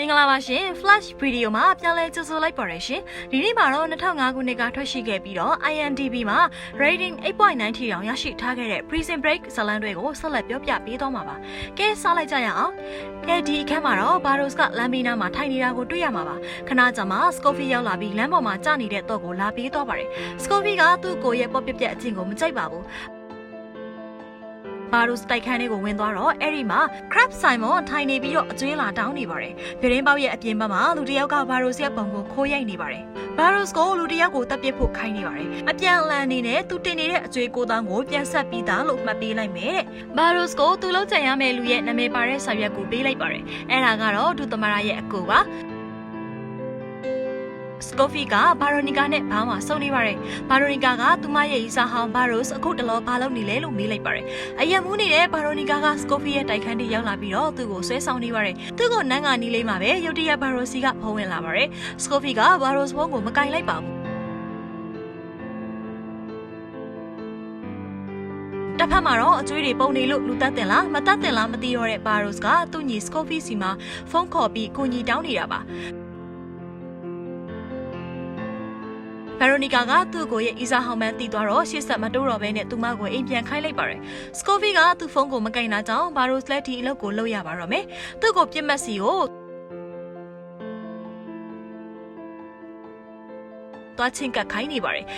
မင်္ဂလာပါရှင် Flash Video မှာပြန်လည်ကြိုဆိုလိုက်ပါရရှင်ဒီနေ့မှာတော့2005ခုနှစ်ကထွက်ရှိခဲ့ပြီးတော့ IMDb မှာ rating 8.9ထိတောင်ရရှိထားခဲ့တဲ့ Prison Break ဇာတ်လမ်းတွေကိုဆက်လက်ပြောပြပေးသွားမှာပါကဲစလိုက်ကြရအောင်ကဲဒီအခန်းမှာတော့ Baros ကလမ်းဘေးနားမှာထိုင်နေတာကိုတွေ့ရမှာပါခဏကြာမှ Scofield ရောက်လာပြီးလမ်းပေါ်မှာကြာနေတဲ့တော့ကိုလာပေးသွားပါတယ် Scofield ကသူ့ကိုရဲ့ပေါ့ပြက်ပြက်အချင်းကိုမကြိုက်ပါဘူး ဘာလို့စတိုက်ခန်းလေးကိုဝင်သွားတော့အဲ့ဒီမှာ Crab Simon ထိုင်နေပြီးတော့အကျွေးလာတောင်းနေပါတယ်။ဗရင်းပေါက်ရဲ့အပြင်ဘက်မှာလူတစ်ယောက်ကဘာရိုစ်ရဲ့ပုံကိုခိုးရိုက်နေပါတယ်။ဘာရိုစ်ကိုလူတစ်ယောက်ကိုတပ်ပစ်ဖို့ခိုင်းနေပါတယ်။အပြန်အလှန်အနေနဲ့သူတင်နေတဲ့အကျွေးကိုတောင်းကိုပြန်ဆက်ပြီးသားလို့မှတ်ပေးလိုက်မယ်တဲ့။ဘာရိုစ်ကိုသူ့လုံးချင်ရမယ့်လူရဲ့နာမည်ပါတဲ့စာရွက်ကိုပေးလိုက်ပါတယ်။အဲ့ဒါကတော့ဒုသမရရဲ့အကူပါ။ စကိုဖီကဘာရိုနီကာနဲ့ဘာမှစုံနေပါတယ်။ဘာရိုနီကာကသူမရဲ့ရီစာဟောင်းဘာရိုစ်အခုတလောဘာလုပ်နေလဲလို့မေးလိုက်ပါတယ်။အယံမူးနေတဲ့ဘာရိုနီကာကစကိုဖီရဲ့တိုက်ခန်းထိရောက်လာပြီးတော့သူ့ကိုဆွဲဆောင်နေပါတယ်။သူ့ကိုနန်းကနီးလေးမှာပဲရုတ်တရက်ဘာရိုစီကဖုံးဝင်လာပါတယ်။စကိုဖီကဘာရိုစ်ဖုန်းကိုမကင်လိုက်ပါဘူး။တစ်ဖက်မှာတော့အကျွေးတွေပုံနေလို့လူတက်တင်လားမတက်တင်လားမသိတော့တဲ့ဘာရိုစ်ကသူ့ညီစကိုဖီစီမှာဖုန်းခေါ်ပြီးကိုညီတောင်းနေတာပါ ဗယ်ရိုနီကာကသူ့ကိုရဲ့အီဇာဟောင်မန်တီးသွားတော့ရှေ့ဆက်မတိုးတော့ဘဲနဲ့သူမကိုအိမ်ပြန်ခိုင်းလိုက်ပါတယ်။စကိုဖီကသူ့ဖုန်းကိုမကင်တာကြောင့်ဘာရိုစ်လက်ဒီအလုပ်ကိုလုပ်ရပါတော့မယ်။သူ့ကိုပြစ်မှတ်စီကိုတွားချင်းကခိုင်းနေပါတယ်။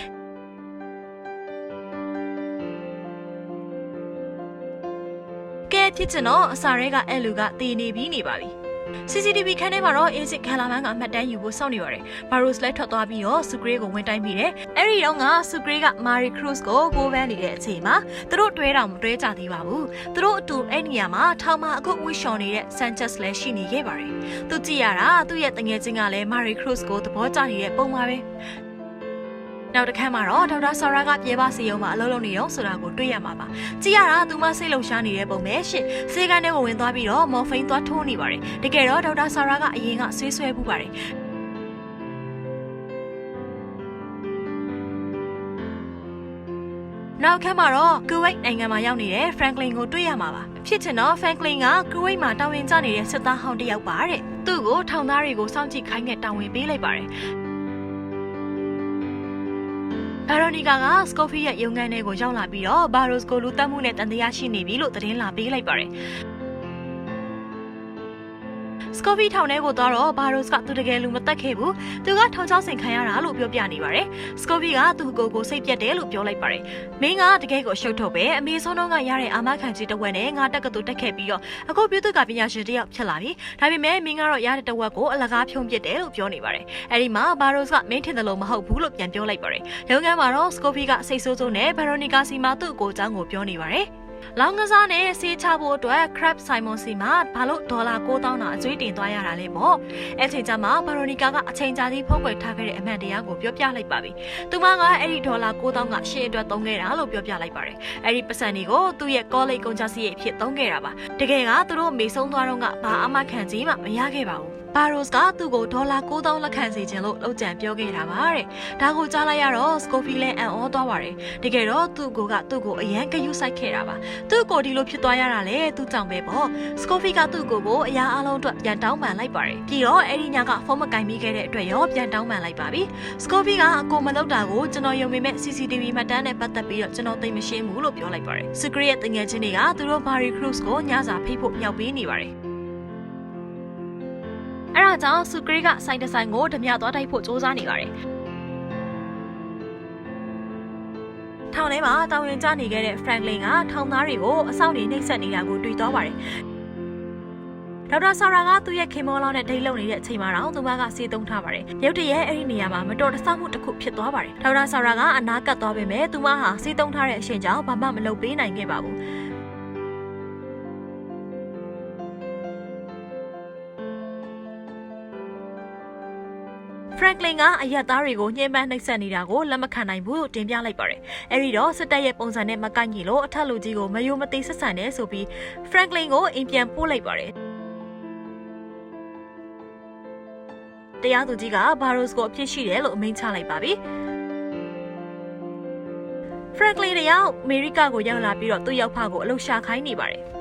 ကဲဖြစ်ချင်တော့အစာရဲကအဲ့လူကတည်နေပြီးနေပါပြီ။ CCTV ခန်းထဲမှာတော့ agent ခလာမန်းကအမှတ်တမ်းယူဖို့စောင့်နေပါတယ်။ဘာရိုစ်လည်းထွက်သွားပြီးတော့ဆူဂရေးကိုဝင်တိုင်းပြီးတယ်။အဲ့ဒီတော့ကဆူဂရေးကမာရီခရုစ်ကိုပိုးပန်းနေတဲ့အချိန်မှာသူတို့တွဲတော်မတွဲကြသေးပါဘူး။သူတို့အတူအဲ့နေရာမှာထောင်မှာအခုဝှရှော်နေတဲ့ Sanchez လည်းရှိနေခဲ့ပါတယ်။သူကြည့်ရတာသူ့ရဲ့တငယ်ချင်းကလည်းမာရီခရုစ်ကိုသဘောကျနေတဲ့ပုံပါပဲ။ နောက်တစ်ခါမှာတော့ဒေါက်တာဆာရာကပြေးပါစီယုံမှာအလုပ်လုပ်နေရောဆိုတာကိုတွေ့ရမှာပါ။ကြည့်ရတာသူမစိတ်လှုပ်ရှားနေတဲ့ပုံပဲရှင့်။စေကန်ထဲကိုဝင်သွားပြီးတော့မော်ဖိန်းသွားထိုးနေပါတယ်။တကယ်တော့ဒေါက်တာဆာရာကအရင်ကဆွေးဆွဲပူပါတယ်။နောက်ခါမှာတော့ကူဝိတ်နိုင်ငံမှာရောက်နေတဲ့ Franklin ကိုတွေ့ရမှာပါ။ဖြစ်ချင်တော့ Franklin ကကူဝိတ်မှာတာဝန်ကျနေတဲ့စစ်သားဟောင်းတစ်ယောက်ပါတဲ့။သူ့ကိုထောင်သားတွေကိုစောင့်ကြည့်ခိုင်းတဲ့တာဝန်ပေးလိုက်ပါတယ်။ ဗာရိုနီကာကစကိုဖီရဲ့ရုံခန်းထဲကိုရောက်လာပြီးတော့ဘာရိုစ်ကိုလူတက်မှုနဲ့တန်တရားရှိနေပြီလို့သတင်းလာပေးလိုက်ပါတယ်။ စကိုဖီထောင်ထဲကိုသွားတော့ဘာရိုစ်ကသူတကယ်လူမတက်ခဲ့ဘူး။သူကထောင်ချောက်ဆင်ခံရတာလို့ပြောပြနေပါတယ်။စကိုဖီကသူ့ကိုယ်ကိုစိတ်ပြတ်တယ်လို့ပြောလိုက်ပါတယ်။မင်းကတကယ်ကိုရှုပ်ထုတ်ပဲအမေဆုံးတော့ကရတဲ့အာမခံကြီးတစ်ဝက်နဲ့ငါတက်ကတူတက်ခဲ့ပြီးတော့အခုပြုသူကပညာရှင်တစ်ယောက်ဖြစ်လာပြီ။ဒါပေမဲ့မင်းကတော့ရတဲ့တစ်ဝက်ကိုအလကားဖြုံးပစ်တယ်လို့ပြောနေပါတယ်။အဲဒီမှာဘာရိုစ်ကမင်းထင်တယ်လို့မဟုတ်ဘူးလို့ပြန်ပြောလိုက်ပါတယ်။ရုံးခန်းမှာတော့စကိုဖီကစိတ်ဆိုးဆိုးနဲ့ဗယ်ရိုနီကာစီမာသူ့ကိုယ်ချောင်းကိုပြောနေပါတယ်။ လောင်ကစားနဲ့ဆေးချဖို့အတွက် Crab Simon စီမှာဘာလို့ဒေါ်လာ9000တာအကျွေးတင်သွားရတာလဲပေါ့အဲ့ချိန်ကျမှဘာရိုနီကာကအချိန်ကြာကြီးဖုံးကွယ်ထားခဲ့တဲ့အမှန်တရားကိုပြောပြလိုက်ပါပြီသူမကအဲ့ဒီဒေါ်လာ9000ကရှေ့အတွက်သုံးခဲ့တာလို့ပြောပြလိုက်ပါတယ်အဲ့ဒီပတ်စံတွေကိုသူ့ရဲ့ college ကုန်ကြစရိတ်အဖြစ်သုံးခဲ့တာပါတကယ်ကသူတို့မေဆုံးသွားတော့ကဘာအမခံကြီးမှမရခဲ့ပါဘူး ဘာရိုစ်ကသူ့ကိုဒေါ်လာ9000လက်ခံစီခြင်းလို့လောက်ကြံပြောခဲ့တာပါတဲ့။ဒါကိုကြားလိုက်ရတော့စကိုဖီလည်းအံ့ဩသွားပါတယ်။တကယ်တော့သူ့ကိုကသူ့ကိုအရန်ကယူဆိုင်ခဲ့တာပါ။သူ့ကိုဒီလိုဖြစ်သွားရတာလေသူ့ကြောင့်ပဲပေါ့။စကိုဖီကသူ့ကိုကိုအရာအလုံးအတွက်ပြန်တောင်းပန်လိုက်ပါတယ်။ပြီးတော့အဲ့ဒီညကဖုန်းမကင်မိခဲ့တဲ့အတွက်ရောပြန်တောင်းပန်လိုက်ပါပြီ။စကိုဖီကအကိုမလုပ်တာကိုကျွန်တော်ယုံပေမဲ့ CCTV မှတ်တမ်းနဲ့ပတ်သက်ပြီးတော့ကျွန်တော်သိမရှင်းဘူးလို့ပြောလိုက်ပါတယ်။စကရီရဲ့တငယ်ချင်းတွေကသူတို့မာရီခရုစ်ကိုညစာဖိတ်ဖို့မြောက်ပေးနေပါတယ်။ အဲဒါကြောင့်ဆူကရီကစိုင်းတဆိုင်ကိုဓမြသွားတိုက်ဖို့စ조사နေပါတယ်။ထောင်ထဲမှာတာဝန်ကျနေခဲ့တဲ့ Franklin ကထောင်သားတွေကိုအဆောင်နေနှိပ်စက်နေတာကိုတွေ့သွားပါတယ်။ဒေါက်တာဆာရာကသူ့ရဲ့ခင်မောလောင်းနဲ့ဒိတ်လုံနေတဲ့အချိန်မှာတော့သူမကစေးသုံးထားပါတယ်။ရုတ်တရက်အဲ့ဒီနေရာမှာမတော်တဆမှုတစ်ခုဖြစ်သွားပါတယ်။ဒေါက်တာဆာရာကအနာကတ်သွားပေမဲ့သူမဟာစေးသုံးထားတဲ့အရှင်ကြောင့်ဘာမှမလုပ်ပေးနိုင်ခဲ့ပါဘူး။ Franklin ကအရက်သားတွေကိုညှဉ်းပန်းနှိပ်စက်နေတာကိုလက်မခံနိုင်ဘူးလို့တင်ပြလိုက်ပါတယ်။အဲဒီတော့စစ်တပ်ရဲ့ပုံစံနဲ့မကိုက်ညီလို့အထက်လူကြီးကိုမယိုမသိဆက်ဆံတယ်ဆိုပြီး Franklin ကိုအိမ်ပြန်ပို့လိုက်ပါတယ်။တရားသူကြီးက Barros ကိုအပြစ်ရှိတယ်လို့အမိန့်ချလိုက်ပါပြီ။ Franklin တယောက်အမေရိကကိုရောက်လာပြီးတော့သူ့ရောက်ဖကိုအလုပ်ရှာခိုင်းနေပါတယ်။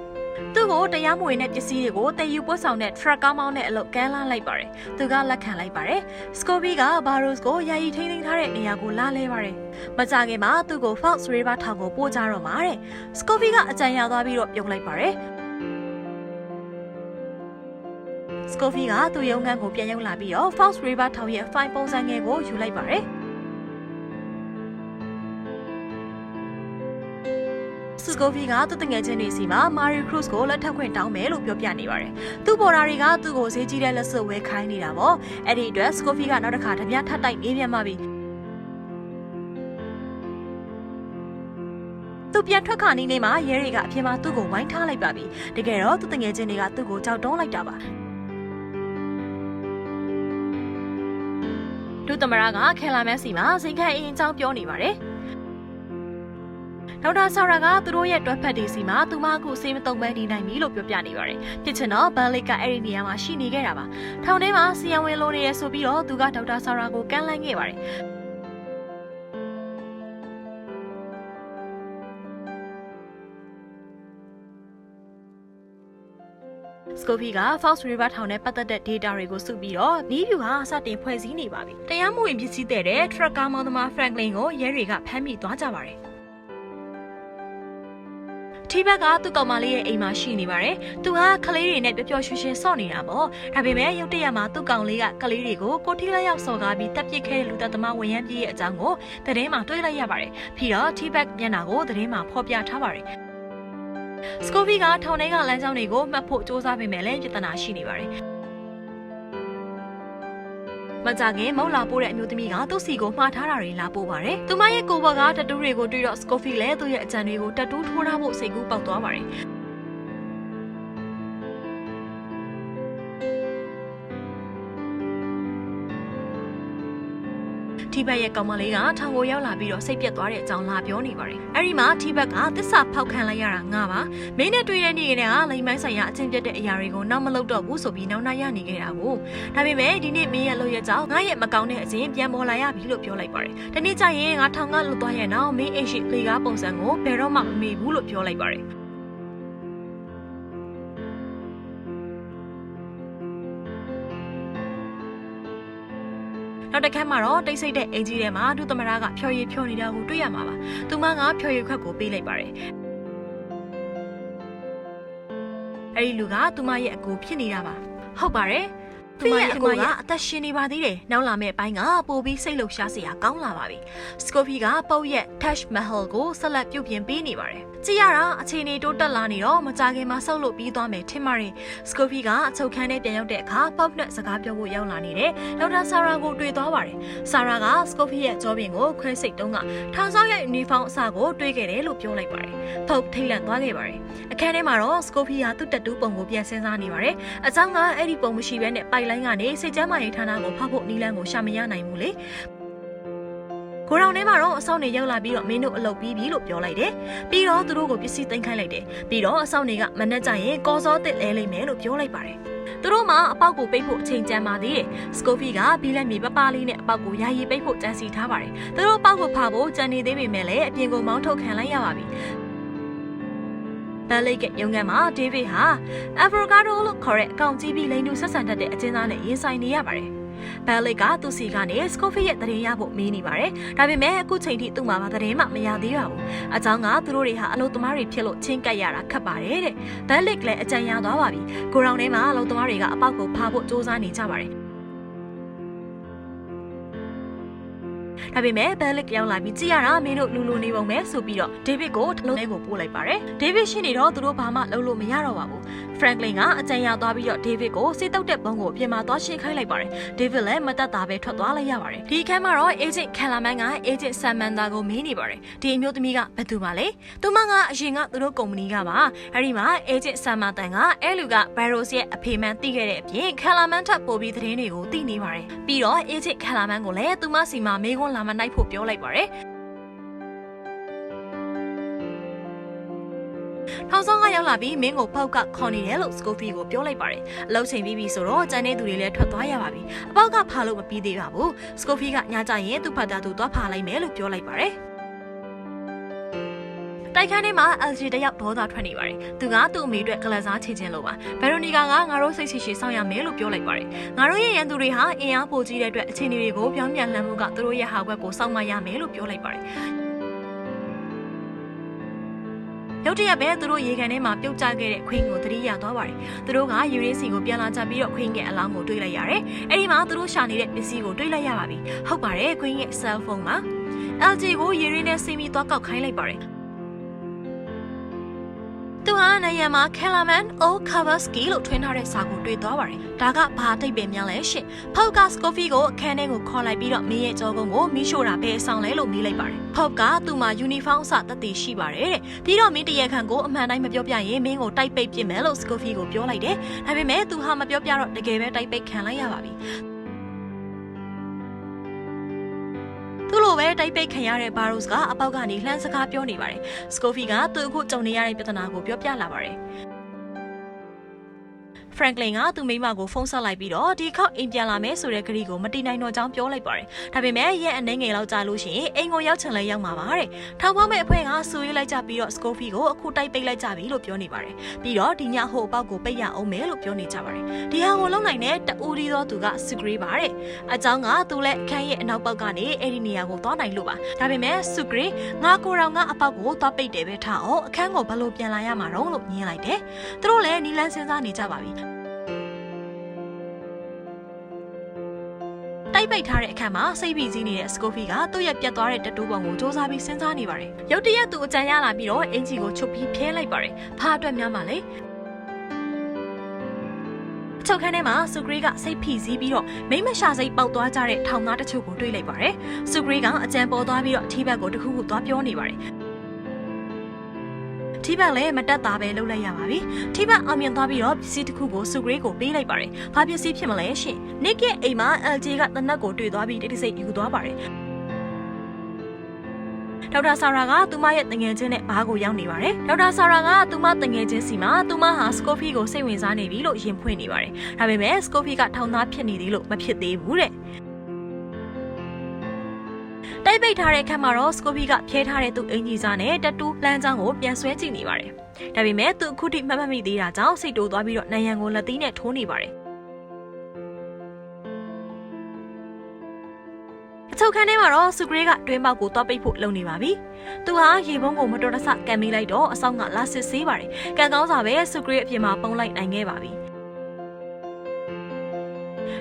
သူ့ကိုတရားမဝင်တဲ့ပစ္စည်းတွေကိုတည်ယူပို့ဆောင်တဲ့ truck ကားမောင်းတဲ့အလုပ်ကမ်းလာလိုက်ပါတယ်။သူကလက်ခံလိုက်ပါတယ်။ Scobie က Barros ကိုယာယီထိန်းသိမ်းထားတဲ့နေရာကိုလာလဲပါတယ်။မကြခင်မှာသူ့ကို Fox River ထောင်ကိုပို့ကြတော့မှာတဲ့။ Scobie ကအကြံရသွားပြီးတော့ပြုံးလိုက်ပါတယ်။ Scobie ကသူ့ရုံးခန်းကိုပြန်ရောက်လာပြီးတော့ Fox River ထောင်ရဲ့ file ပုံစံငယ်ကိုယူလိုက်ပါတယ်။ စကိုဖီကသူ့တငယ်ချင်းတွေစီမှာမာရီခရုစ်ကိုလက်ထပ်ခွင့်တောင်းမယ်လို့ပြောပြနေပါတယ်။သူ့ပေါ်တာတွေကသူ့ကိုဈေးကြီးတဲ့လက်စွပ်ဝဲခိုင်းနေတာပေါ့။အဲ့ဒီအတွက်စကိုဖီကနောက်တစ်ခါတပြားထပ်တိုက်နေပြန်ပါပြီ။သူပြန်ထွက်ခါနီးနေမှာရဲတွေကအပြင်မှာသူ့ကိုဝိုင်းထားလိုက်ပါပြီ။တကယ်တော့သူ့တငယ်ချင်းတွေကသူ့ကိုကြောက်တုံးလိုက်တာပါ။ဒုသမရကခဲလာမဲစီမှာဇင်ခန့်အင်းအကြောင်းပြောနေပါတယ်။ ဒေါက်တာဆာရာကသူတို့ရဲ့တွက်ဖက်တွေစီမှာသူမအခုစေးမတုံပဲနေနိုင်ပြီလို့ပြောပြနေပါတယ်။ဖြစ်ချင်တော့ဘန်လစ်ကအဲ့ဒီနေရာမှာရှိနေခဲ့တာပါ။ထောင်ထဲမှာစီယံဝင်လိုနေရဆိုပြီးတော့သူကဒေါက်တာဆာရာကိုကန့်လန့်ခဲ့ပါတယ်။စကိုဖီက Fox River ထောင်နဲ့ပတ်သက်တဲ့ data တွေကိုစုပြီးတော့နီးဗျူဟာစတင်ဖွဲ့စည်းနေပါပြီ။တရားမဝင်ပစ္စည်းတဲ့တဲ့ truck ကားမောင်းသမား Franklin ကိုရဲတွေကဖမ်းမိသွားကြပါတယ်။ ထီဘက်ကသူ့ကောင်မလေးရဲ့အိမ်မှာရှိနေပါတယ်။သူဟာကလေးတွေနဲ့ပျော်ပျော်ရွှင်ရွှင်ဆော့နေတာပေါ့။ဒါပေမဲ့ရုတ်တရက်မှာသူ့ကောင်လေးကကလေးတွေကိုကိုထီလက်ရောက်စော်ကားပြီးတပ်ပစ်ခဲ့တဲ့လူသက်သမားဝန်ရမ်းပြေးရဲ့အကြောင်းကိုသတင်းမှာတွေ့လိုက်ရပါတယ်။ပြီးတော့ထီဘက်မျက်နှာကိုသတင်းမှာဖော်ပြထားပါတယ်။စကိုဗီကထောင်ထဲကလမ်းကြောင်းတွေကိုမှတ်ဖို့စ조사ပေမဲ့လည်းပြဿနာရှိနေပါတယ်။ မကြခင်မုံလာပို့တဲ့အမျိုးသမီးကသူ့စီကိုမှားထားတာတွေလာပို့ပါတယ်။သူမရဲ့ကိုဘကတတူးတွေကိုတွေ့တော့စကိုဖီလည်းသူ့ရဲ့အကြံတွေကိုတတူးထိုးထားဖို့စိတ်ကူးပေါက်သွားပါတယ်။ တီဘက်ရဲ့ကောင်မလေးကထောင်ကိုရောက်လာပြီးတော့စိတ်ပြက်သွားတဲ့အကြောင်းလာပြောနေပါတယ်။အဲဒီမှာတီဘက်ကသစ္စာဖောက်ခံလိုက်ရတာငါပါ။မင်းနဲ့တွေ့တဲ့နေ့ကတည်းကလိမ်မိုင်းဆိုင်ရာအချင်းပြတ်တဲ့အရာတွေကိုနောက်မလုပ်တော့ဘူးဆိုပြီးနောက်နှရနေခဲ့တာကိုဒါပေမဲ့ဒီနေ့မင်းရဲ့လို့ရကြောင်းငါရဲ့မကောင်းတဲ့အချင်းပြန်ပေါ်လာရပြီလို့ပြောလိုက်ပါတယ်။ဒီနေ့ကျရင်ငါထောင်ကလွတ်သွားရဲ့နောက်မင်းအိတ်ရှိလေကားပုံစံကိုဘယ်တော့မှမမေ့ဘူးလို့ပြောလိုက်ပါတယ်။ နောက်တစ်ခါမှာတော့တိတ်ဆိတ်တဲ့အင်ကြီးထဲမှာဒုသမရကဖြော်ရည်ဖြော်နေတာကိုတွေ့ရမှာပါ။သူမကဖြော်ရည်ခွက်ကိုပေးလိုက်ပါတယ်။အဲ့ဒီလူကသူမရဲ့အကိုဖြစ်နေတာပါ။ဟုတ်ပါတယ်။ သူမရဲ့အကိုကအသက်ရှင်နေပါသေးတယ်။နောက်လာမယ့်အပိုင်းကပိုပြီးစိတ်လှုပ်ရှားစရာကောင်းလာပါပြီ။စကိုဖီကပုတ်ရဲ့ Taj Mahal ကိုဆက်လက်ပြုပြင်ပေးနေပါတယ်။ကြည့်ရတာအခြေအနေတိုးတက်လာနေတော့မကြခင်မှာဆုတ်လို့ပြီးသွားမယ်ထင်ပါတယ်။စကိုဖီကအချုပ်ခန်းထဲပြန်ရောက်တဲ့အခါပေါက်နဲ့စကားပြောဖို့ရောက်လာနေတဲ့ဒေါက်တာဆာရာကိုတွေ့သွားပါတယ်။ဆာရာကစကိုဖီရဲ့ကြောပြင်ကိုခွဲစိတ်တုံးကထောင်ဆောင်ရဲ့ယူနီဖောင်းအစကိုတွေ့ခဲ့တယ်လို့ပြောလိုက်ပါတယ်။ဖုတ်ထိတ်လန့်သွားခဲ့ပါတယ်။အခန်းထဲမှာတော့စကိုဖီဟာသူ့တက်တူးပုံကိုပြန်စဉ်းစားနေပါတယ်။အကြောင်းကအဲ့ဒီပုံမရှိဘဲနဲ့ပိုက်လိုင်းကနေစိတ်ကျမ်းမာရေးဌာနကိုဖောက်ဖို့နီလန်းကိုရှာမရနိုင်ဘူးလေ။ကိုရောင်ထဲမှာတော့အဆောင်တွေရောက်လာပြီးတော့မင်းတို့အလုပ်ပြီးပြီလို့ပြောလိုက်တယ်။ပြီးတော့သူတို့ကိုပစ္စည်းသိမ်းခိုင်းလိုက်တယ်။ပြီးတော့အဆောင်တွေကမနှက်ကြရင်ကော်စောတစ်လဲလိမ့်မယ်လို့ပြောလိုက်ပါတယ်။သူတို့မှအပေါက်ကိုပိတ်ဖို့အချိန်ကျန်ပါသေးတယ်။စကိုဖီကဘီလက်မြေပပလေးနဲ့အပေါက်ကိုယာယီပိတ်ဖို့ကြံစီထားပါတယ်။သူတို့အပေါက်ကိုဖာဖို့ကြံနေသေးပေမဲ့လည်းအပြင်ကိုမောင်းထုတ်ခံလိုက်ရပါပြီ။ ဘယ်လိတ်ကရုံငန်းမှာဒေးဗစ်ဟာအဗိုကာဒိုလို့ခေါ်တဲ့အကောင်ကြီးပြီးလိန်တူဆက်ဆံတတ်တဲ့အကျဉ်းသားနဲ့ရင်ဆိုင်နေရပါတယ်။ဘယ်လိတ်ကသူ့စီကနေစကိုဖီရဲ့တရင်ရဖို့မေးနေပါတယ်။ဒါပေမဲ့အခုချိန်ထိသူ့မှာမတရင်မှမရသေးပါဘူး။အကြောင်းကသူတို့တွေဟာအလုပ်သမားတွေဖြစ်လို့ချင်းကပ်ရတာခက်ပါတယ်တဲ့။ဘယ်လိတ်ကလည်းအကြံရသွားပါပြီ။ကိုရောင်ထဲမှာအလုပ်သမားတွေကအပေါက်ကိုဖားဖို့စ조사နေကြပါတယ်။ ဒါပေမဲ့ဘယ်လစ်ရောက်လာပြီးကြည့်ရတာမင်းတို့လူလူနေပုံပဲဆိုပြီးတော့ဒေးဗစ်ကိုအလုံးထဲကိုပို့လိုက်ပါတယ်ဒေးဗစ်ရှိနေတော့သူတို့ဘာမှလုပ်လို့မရတော့ပါဘူးဖရန်ကလင်ကအကြံရသွားပြီးတော့ဒေးဗစ်ကိုစေတုတ်တဲ့ဘုံကိုအပြင်မှာသွားရှင်းခိုင်းလိုက်ပါတယ်ဒေးဗစ်လည်းမတက်တာပဲထွက်သွားလိုက်ရပါတယ်ဒီအခန်းမှာတော့အေဂျင့်ခန်လာမန်ကအေဂျင့်ဆမ်မန်ဒါကိုမေးနေပါတယ်ဒီအမျိုးသမီးကဘယ်သူပါလဲသူမကအရင်ကသူတို့ကုမ္ပဏီကပါအဲ့ဒီမှာအေဂျင့်ဆမ်မန်တန်ကအဲလူကဘယ်ရိုစ်ရဲ့အဖေမှန်သိခဲ့တဲ့အပြင်ခန်လာမန်ထပ်ပို့ပြီးသတင်းတွေကိုသိနေပါတယ်ပြီးတော့အေဂျင့်ခန်လာမန်ကိုလည်းသူမစီမှာမေးခွန်းလာမနိုင်ဖို့ပြောလိုက်ပါတယ်ထောင်ဆောင်ကရောက်လာပြီးမင်းကိုပေါက်ကခေါ်နေတယ်လို့စကိုဖီကိုပြောလိုက်ပါတယ်။အလုပ်ချိန်ပြီးပြီဆိုတော့ကျန်တဲ့သူတွေလည်းထွက်သွားရပါပြီ။အပေါက်ကဖာလို့မပြီးသေးပါဘူး။စကိုဖီကညကြရင်သူ့ဖတ်တာသူသွားဖာလိုက်မယ်လို့ပြောလိုက်ပါတယ်။ တတိုက်ခန်းထဲမှာ LG တယောက်ဒေါသထွက်နေပါတယ်သူကသူ့အမေအတွက်ကလစားချေခြင်းလို့ပါဗယ်ရိုနီကာကငါတို့စိတ်ရှိရှိဆောင်ရမယ်လို့ပြောလိုက်ပါတယ်ငါတို့ရဲ့ရန်သူတွေဟာအင်အားပိုကြီးတဲ့အတွက်အခြေအနေတွေကိုပြောင်းပြန်လှန်မှုကသူတို့ရဲ့ဟာဘက်ကိုစောင့်မရမယ်လို့ပြောလိုက်ပါတယ်ရုတ်တရက်ပဲသူတို့ရေကန်ထဲမှာပြုတ်ကျခဲ့တဲ့ခွင်းကိုသတိရသွားပါတယ်။သူတို့ကယူရေးစီကိုပြန်လာကြပြီးတော့ခွင်းရဲ့အလောင်းကိုတွေ့လိုက်ရတယ်။အဲဒီမှာသူတို့ရှာနေတဲ့ပစ္စည်းကိုတွေ့လိုက်ရပါပြီ။ဟုတ်ပါတယ်ခွင်းရဲ့ cell phone မှာ LG ကိုရေရင်းနဲ့ဆင်းပြီးသွားကောက်ခိုင်းလိုက်ပါတယ်။သူ ဟာနိုင်ငံမှာ Kalaman O Kavaski လို့ထွင်းထားတဲ့စာကိုတွေ့သွားပါတယ်။ဒါကဘာအတိတ်ပဲများလဲရှင့်။ Pop က Scoffy ကိုအခန်းထဲကိုခေါ်လိုက်ပြီးတော့မင်းရဲ့ကြောကုန်းကိုမီးရှို့တာပဲဆောင်လဲလို့မေးလိုက်ပါတယ်။ Pop ကသူ့မှာ uniform အစတသက်ရှိပါတယ်တဲ့။ပြီးတော့မင်းတရခန့်ကိုအမှန်တိုင်းမပြောပြရင်မင်းကိုတိုက်ပိတ်ပစ်မယ်လို့ Scoffy ကိုပြောလိုက်တယ်။ဒါပေမဲ့သူဟာမပြောပြတော့တကယ်ပဲတိုက်ပိတ်ခံလိုက်ရပါပြီ။ လိုပဲတိုက်ပိတ်ခံရတဲ့ဘာရိုစ်ကအပေါက်ကနေလှမ်းစကားပြောနေပါတယ်။စကိုဖီကသူ့အခုကြုံနေရတဲ့ပြဿနာကိုပြောပြလာပါတယ်။ Franklin ကသူ့မိမကိုဖုန်းဆက်လိုက်ပြီးတော့ဒီခေါက်အိမ်ပြန်လာမယ်ဆိုတဲ့ကတိကိုမတိနိုင်တော့ကြောင်းပြောလိုက်ပါတယ်။ဒါပေမဲ့ရဲ့အနေငယ်လောက်ကြာလို့ရှိရင်အိမ်ကိုရောက်ချင်လဲရောက်မှာပါတဲ့။ထောင်ပေါင်းမဲ့အဖွဲ့ကဆူရွေးလိုက်ကြပြီးတော့ Scoffy ကိုအခုတိုက်ပိတ်လိုက်ကြပြီလို့ပြောနေပါတယ်။ပြီးတော့ဒီညဟိုအပေါက်ကိုပိတ်ရအောင်မယ်လို့ပြောနေကြပါတယ်။ဒီဟာကိုလုံနိုင်တဲ့တူဒီသောသူက Sugri ပါတဲ့အကြောင်းကသူလည်းအခန်းရဲ့အနောက်ပေါက်ကနေအဲ့ဒီနေရာကိုသွားနိုင်လို့ပါ။ဒါပေမဲ့ Sugri ငါကိုယ်တော်ကအပေါက်ကိုသွားပိတ်တယ်ပဲထားအောင်အခန်းကိုဘလို့ပြန်လာရမှာတော့လို့ညင်းလိုက်တယ်။သူတို့လည်းနီလန်းစဉ်းစားနေကြပါပြီ။ တိုက်ပိတ်ထားတဲ့အခန်းမှာစိတ်ဖိစီးနေတဲ့စကိုဖီကသူ့ရဲ့ပြတ်သွားတဲ့တတူးပုံကိုစူးစမ်းပြီးစဉ်းစားနေပါတယ်။ရုတ်တရက်သူအကြံရလာပြီးတော့အင်ဂျီကိုချုပ်ပြီးဖျဲလိုက်ပါတယ်။ဖားအတွက်များမှလေအချုပ်ခန်းထဲမှာဆူဂရီကစိတ်ဖိစီးပြီးတော့မိမရှာစိတ်ပေါက်သွားကြတဲ့ထောင်သားတချို့ကိုတွေ့လိုက်ပါတယ်။ဆူဂရီကအကြံပေါ်သွားပြီးတော့ထီးဘက်ကိုတခုခုသွားပြောနေပါတယ်။ ထီးဘက်လည်းမတက်တာပဲလှုပ်လိုက်ရပါပြီ။ထီးဘက်အောင်မြင်သွားပြီးတော့ပစ္စည်းတစ်ခုကိုဆူဂရေးကိုပေးလိုက်ပါတယ်။ဘာပစ္စည်းဖြစ်မလဲရှင်။နစ်ရဲ့အိမ်မှာ LG ကတနက်ကိုတွေ့သွားပြီးတိတ်တိစိတ်ယူသွားပါတယ်။ဒေါက်တာဆာရာကသူမရဲ့တငယ်ချင်းနဲ့ဘားကိုရောက်နေပါတယ်။ဒေါက်တာဆာရာကသူမတငယ်ချင်းစီမှာသူမဟာစကိုဖီကိုစိတ်ဝင်စားနေပြီလို့ယင်ဖွင့်နေပါတယ်။ဒါပေမဲ့စကိုဖီကထောင်သားဖြစ်နေသေးလို့မဖြစ်သေးဘူးတဲ့။ တိုက်ပိတ်ထားတဲ့ခန်းမှာတော့စကိုဖီကဖျဲထားတဲ့သူ့အင်ဂျီစာနဲ့တတူးလမ်းကြောင်းကိုပြန်ဆွဲကြည့်နေပါတယ်။ဒါပေမဲ့သူအခုထိမှတ်မှတ်မိသေးတာကြောင့်စိတ်တိုးသွားပြီးတော့နိုင်ရန်ကိုလက်သီးနဲ့ထိုးနေပါတယ်။အချုပ်ခန်းထဲမှာတော့စုဂရေးကတွင်းပေါက်ကိုတော့ပိတ်ဖို့လုပ်နေပါပြီ။သူဟာရေပုံးကိုမတော်တဆကန်မိလိုက်တော့အဆောင်ကလာစစ်ဆေးပါတယ်။ကံကောင်းစွာပဲစုဂရေးအပြင်မှာပုံလိုက်နိုင်ခဲ့ပါပြီ။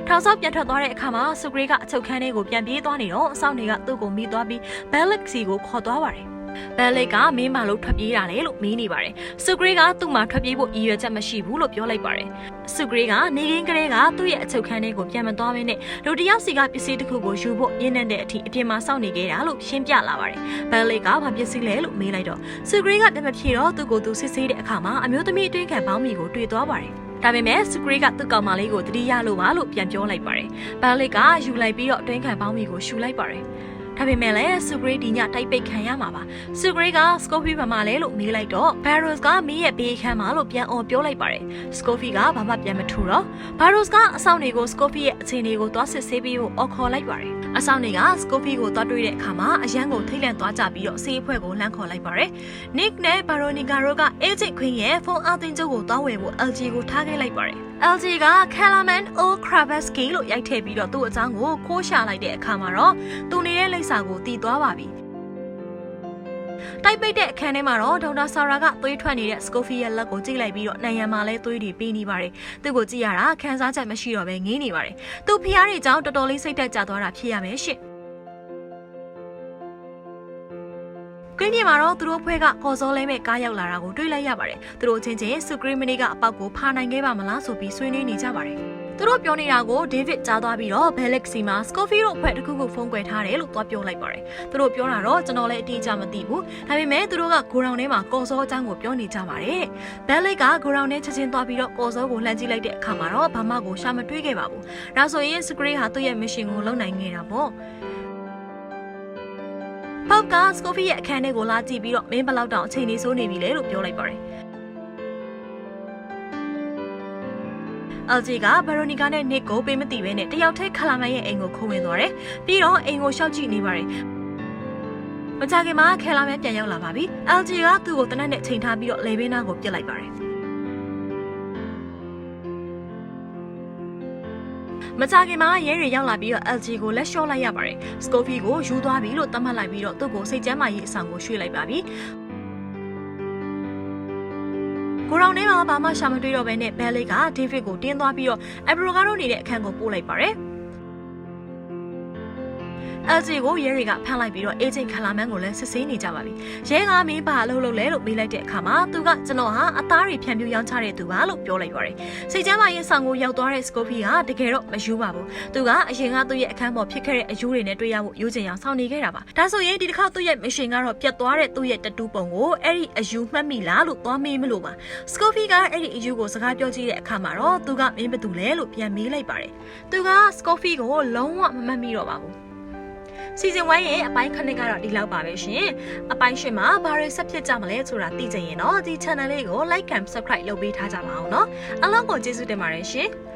ထောင်ဆောက်ပြန်ထွက်သွားတဲ့အခါမှာစုဂရေးကအချုပ်ခန်းထဲကိုပြန်ပြေးသွားနေတော့အဆောင်တွေကသူ့ကိုမိသွားပြီးဘဲလက်စီကိုခေါ်သွားပါတယ်။ဘဲလက်ကမင်းမလို့ထွက်ပြေးတာလေလို့မေးနေပါတယ်။စုဂရေးကသူ့မှာထွက်ပြေးဖို့ရည်ရွယ်ချက်မရှိဘူးလို့ပြောလိုက်ပါတယ်။စုဂရေးကနေကင်းကလေးကသူ့ရဲ့အချုပ်ခန်းထဲကိုပြန်မသွားဘဲနဲ့လူတစ်ယောက်စီကပစ္စည်းတစ်ခုကိုယူဖို့ရင်းနှံ့တဲ့အထိအပြင်မှာစောင့်နေခဲ့တာလို့ရှင်းပြလာပါတယ်။ဘဲလက်ကဘာပစ္စည်းလဲလို့မေးလိုက်တော့စုဂရေးကပြန်မဖြေတော့သူ့ကိုယ်သူစစ်ဆေးတဲ့အခါမှာအမျိုးသမီးအတွင်းခံပေါင်းမီကိုတွေ့သွားပါတယ်။ ဒါပေမဲ့စကရီကသူ့ကောင်မလေးကိုတတိယလို့ပါလို့ပြန်ပြောလိုက်ပါတယ်။ဘယ်လစ်ကယူလိုက်ပြီးတော့အတွင်းခံပေါင်းမီကိုရှူလိုက်ပါတယ်။ဒါပေမဲ့လည်းစူဂရေးဒီညတိုက်ပိတ်ခံရမှာပါစူဂရေးကစကိုဖီဘာမှလဲလို့မေးလိုက်တော့ဘယ်ရိုစ်ကမင်းရဲ့ဘေးခန်းမှာလို့ပြန်အော်ပြောလိုက်ပါတယ်စကိုဖီကဘာမှပြန်မထူတော့ဘယ်ရိုစ်ကအဆောင်တွေကိုစကိုဖီရဲ့အခြေအနေကိုသွားစစ်ဆေးပြီးဖို့အော်ခေါ်လိုက်ပါတယ် အဆောင်တွေကစကိုဖီကိုသွားတွေ့တဲ့အခါမှာအရန်ကိုထိတ်လန့်သွားကြပြီးတော့ဆေးအဖွဲ့ကိုလှမ်းခေါ်လိုက်ပါတယ်နစ်နဲ့ဘာရိုနီကာတို့ကအေဂျင့်ခွင်းရဲ့ဖုန်းအသင်းကျုပ်ကိုသွားဝယ်ဖို့ LG ကိုထားခဲ့လိုက်ပါတယ် LG က Kalaman O Kravatsky လို့ရိုက်ထည့်ပြီးတော့သူ့အကြောင်းကိုခိုးရှာလိုက်တဲ့အခါမှာတော့သူနေတဲ့လိပ်စာကိုတီးသွားပါပြီ တိုက်ပိတ်တဲ့အခန်းထဲမှာတော့ဒေါက်တာဆာရာကသွေးထွက်နေတဲ့စကိုဖီရဲ့လက်ကိုကြည့်လိုက်ပြီးတော့နိုင်ရန်မှာလဲသွေးတွေပေးနေပါတယ်။သူ့ကိုကြည့်ရတာခန်းစားချက်မရှိတော့ပဲငေးနေပါတယ်။သူ့ဖျားတွေကြောင့်တော်တော်လေးစိတ်တက်ကြသွားတာဖြစ်ရမယ်ရှင့်။ကင်းမြေမှာတော့သူတို့ဖွဲ့ကကော်စောလဲမဲ့ကားရောက်လာတာကိုတွေ့လိုက်ရပါတယ်။သူတို့ချင်းချင်းစုဂရီမနီကအပေါက်ကိုဖာနိုင်ခဲ့ပါမလားဆိုပြီးဆွေးနွေးနေကြပါတယ်။ သူတို့ပြောနေတာကိုဒေးဗစ်ကြားသွားပြီးတော့ဘယ်လက်စီမှာစကောဖီတို့အဖွဲ့တစ်ခုခုဖုန်းကွယ်ထားတယ်လို့သွားပြောလိုက်ပါတယ်။သူတို့ပြောတာတော့ကျွန်တော်လည်းအတိအကျမသိဘူး။ဒါပေမဲ့သူတို့ကဂိုရောင်ထဲမှာကော်စောအကြောင်းကိုပြောနေကြပါတယ်။ဘယ်လက်ကဂိုရောင်ထဲချက်ချင်းသွားပြီးတော့ကော်စောကိုလှမ်းကြည့်လိုက်တဲ့အခါမှာတော့ဘာမှကိုရှာမတွေ့ခဲ့ပါဘူး။ဒါဆိုရင်စကရီဟာသူ့ရဲ့ mission ကိုလုပ်နိုင်ခဲ့တာပေါ့။ပေါက်ကစကိုဖီရဲ့အခန်းထဲကိုလာကြည့်ပြီးတော့မင်းဘလောက်တောင်အချိန်နေဆိုးနေပြီလဲလို့ပြောလိုက်ပါတယ်။ LG ကဗရိုနီကာနဲ့နစ်ကိုပေးမသိဘဲနဲ့တယောက်တည်းခလာမန်ရဲ့အိမ်ကိုခိုးဝင်သွားတယ်။ပြီးတော့အိမ်ကိုရှောက်ကြည့်နေပါတယ်။မကြခင်မှာခဲလာမဲပြန်ရောက်လာပါပြီ LG ကသူ့ကိုတနက်နဲ့ချိန်ထားပြီးတော့လေဘင်းနားကိုပြစ်လိုက်ပါတယ်မကြခင်မှာရဲတွေရောက်လာပြီးတော့ LG ကိုလက်လျှော့လိုက်ရပါတယ်။ Scofy ကိုယူသွားပြီလို့သတ်မှတ်လိုက်ပြီးတော့သူ့ကိုစိတ်ကျမ်းမာရေးအဆောင်ကိုရွှေ့လိုက်ပါပြီ။ ကိုရောင်ထဲမှာဘာမှရှာမတွေ့တော့ဘဲနဲ့ဘဲလေးကဒေးဗစ်ကိုတင်းသွားပြီးတော့အဘရိုကာတို့နေတဲ့အခန်းကိုပို့လိုက်ပါတယ်။ LG ကိုရဲတွေကဖမ်းလိုက်ပြီးတော့အေဂျင့်ခလာမန်းကိုလည်းစစ်ဆေးနေကြပါပြီ။ရဲကမင်းဘာအလုပ်လုပ်လဲလို့မေးလိုက်တဲ့အခါမှာသူကကျွန်တော်ဟာအသားတွေဖြန့်ပြူရောင်းချတဲ့သူပါလို့ပြောလိုက်ပါတယ်။စိတ်ချမ်းသာရေးဆောင်ကိုရောက်သွားတဲ့ Scopy ကတကယ်တော့မယူပါဘူး။သူကအရင်ကသူ့ရဲ့အခန်းပေါ်ဖြစ်ခဲ့တဲ့အယူတွေနဲ့တွေ့ရဖို့ယူချင်အောင်ဆောင်နေခဲ့တာပါ။ဒါဆိုရင်ဒီတစ်ခါသူ့ရဲ့ mission ကတော့ပြတ်သွားတဲ့သူ့ရဲ့တတူးပုံကိုအဲ့ဒီအယူမှတ်မိလားလို့သွားမေးမလို့ပါ။ Scopy ကအဲ့ဒီအယူကိုစကားပြောကြည့်တဲ့အခါမှာတော့သူကမင်းဘသူလဲလို့ပြန်မေးလိုက်ပါတယ်။သူက Scopy ကိုလုံးဝမမှတ်မိတော့ပါဘူး။ စီဇန်1ရဲ့အပိုင်းခဏကတော့ဒီလောက်ပါပဲရှင်။အပိုင်းရှင်မှာဘာတွေဆက်ဖြစ်ကြမလဲဆိုတာသိချင်ရင်တော့ဒီ channel လေးကို like and subscribe လုပ်ပေးထားကြပါအောင်နော်။အားလုံးကိုကျေးဇူးတင်ပါတယ်ရှင်။